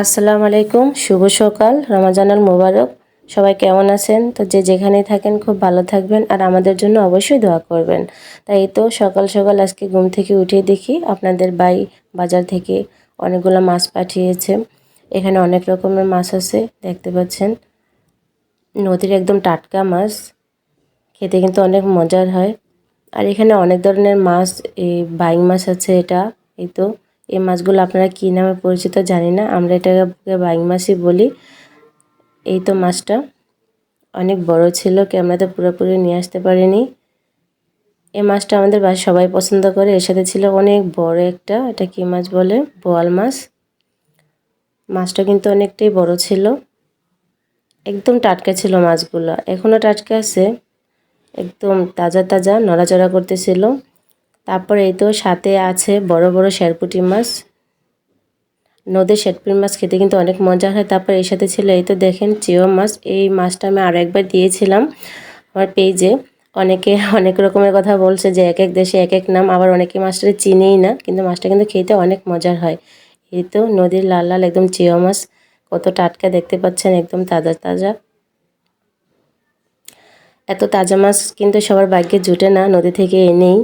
আসসালামু আলাইকুম, শুভ সকাল, রমাজানাল মোবারক। সবাই কেমন আছেন? তো যে যেখানেই থাকেন, খুব ভালো থাকবেন আর আমাদের জন্য অবশ্যই দোয়া করবেন। তাই তো সকাল সকাল আজকে ঘুম থেকে উঠে দেখি আপনাদের বাই বাজার থেকে অনেকগুলো মাছ পাঠিয়েছে। এখানে অনেক রকমের মাছ আছে, দেখতে পাচ্ছেন। নদীর একদম টাটকা মাছ, খেতে কিন্তু অনেক মজার হয়। আর এখানে অনেক ধরনের মাছ, এই বাইং মাছ আছে এটা, এই তো। এই মাছগুলো আপনারা কী নামে পরিচিত জানি না, আমরা এটাকে বাইং মাছই বলি। এই তো মাছটা অনেক বড় ছিল, ক্যামেরাতে পুরোপুরি নিয়ে আসতে পারিনি। এই মাছটা আমাদের বাসায় সবাই পছন্দ করে, এর সাথে ছিল অনেক বড় একটা, এটা কী মাছ বলে? বোয়াল মাছ। মাছটা কিন্তু অনেকটাই বড় ছিল। একদম টাটকা ছিল মাছগুলো এখনও টাটকা আছে। একদম তাজা তাজা, নড়াচড়া করতেছিল। তারপর এই তো সাথে আছে বড় বড় শেরপুটি মাছ। নদীর শেরপুটি মাছ খেতে কিন্তু অনেক মজা হয়। তারপর এর সাথে ছিল এই তো দেখেন চিও মাছ। এই মাছটা আমি আর একবার দিয়েছিলাম আমার পেজে। অনেকে অনেক রকমের কথা বলছে যে এক এক দেশে এক এক নাম, আবার অনেকে মাছটা চিনেই না, কিন্তু মাছটা কিন্তু খেতে অনেক মজার হয়। এই তো নদীর লাল লাল একদম চিও মাছ, কত টাটকা দেখতে পাচ্ছেন, একদম তাজা তাজা। এত তাজা মাছ কিন্তু সবার ভাগ্যে জুটে না, নদী থেকে এনেই।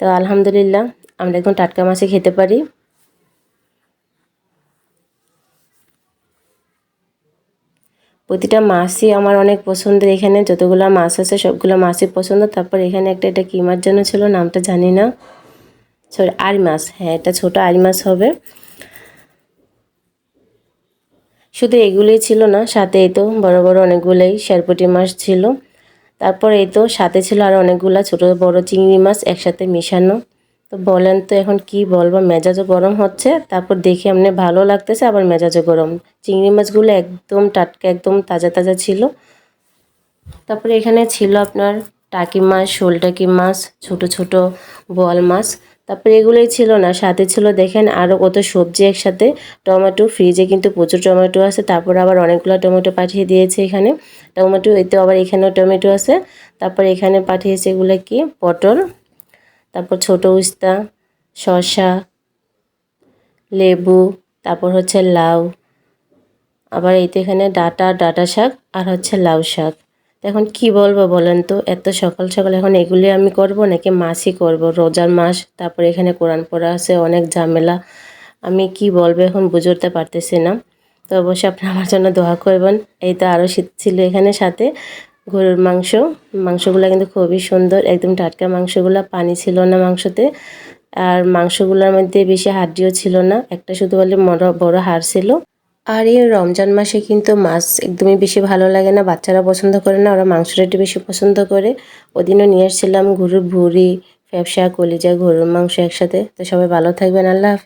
তো আলহামদুলিল্লাহ, আমরা এখন টাটকা মাছই খেতে পারি। প্রতিটা মাছই আমার অনেক পছন্দের এখানে, যতগুলো মাছ আছে সবগুলো মাছই পছন্দ। তারপর এখানে একটা, এটা কী মাছ যেন ছিল নামটা জানি না। সরি, আড়ি মাছ হ্যাঁ এটা ছোটো আড়ি মাছ হবে। শুধু এগুলোই ছিল না, সাথে এই তো বড় বড় অনেকগুলোই শেরপুটি মাছ ছিল। তারপর এই তো সাথে ছিল আর অনেকগুলো ছোটো বড় চিংড়ি মাছ একসাথে মিশানো। তো বলেন তো এখন কি বলব, মেজাজও গরম হচ্ছে, তারপর দেখে এমনি ভালো লাগতেছে, আবার মেজাজও গরম। চিংড়ি মাছগুলো একদম টাটকা, একদম তাজা তাজা ছিল। তারপরে এখানে ছিল আপনার টাকি মাছ, শোল টাকি মাছ, ছোট ছোট বোয়াল মাছ। তারপরে এগুলোই ছিল না। সাথে ছিল দেখেন আরও কত সবজি একসাথে। টমেটো ফ্রিজে কিন্তু প্রচুর টমেটো আছে। তারপর আবার অনেকগুলো টমেটো পাঠিয়ে দিয়েছে এখানে। টমেটো এতে আবার এখানেও টমেটো আছে। তারপর এখানে পাঠিয়েছে এগুলো কি? পটল। তারপর ছোট উস্তা, শসা, লেবু, তারপর হচ্ছে লাউ। আবার এই তো এখানে ডাটা ডাটা শাক আর হচ্ছে লাউ শাক। এখন কি বলব বলেন তো? এত সকাল সকাল এখন এগুলি আমি করব নাকি মাছই করব? রোজার মাস, তারপর এখানে কোরআন পড়া আছে, অনেক ঝামেলা। আমি কি বলব এখন বুঝতে পারতেছি না। তো অবশ্যই আপনি আমার জন্য দোয়া করবেন। এই তো আরও শীত ছিল এখানে সাথে। গরুর মাংস, মাংসগুলো কিন্তু খুবই সুন্দর, একদম টাটকা মাংসগুলো, পানি ছিল না মাংসতে। আর মাংসগুলোর মধ্যে বেশি হাড্ডিও ছিল না, একটা শুধু বলে বড় হাড় ছিল। আর এই রমজান মাসে কিন্তু মাছ একদমই বেশি ভালো লাগে না, বাচ্চারা পছন্দ করে না, ওরা মাংসটা একটু বেশি পছন্দ করে। ওদিনও নিয়ে এসেছিলাম গরুর ভুড়ি, ফ্যাপসা, কলিজা, গরুর মাংস একসাথে। তো সবাই ভালো থাকবেন, আল্লাহ হাফেজ।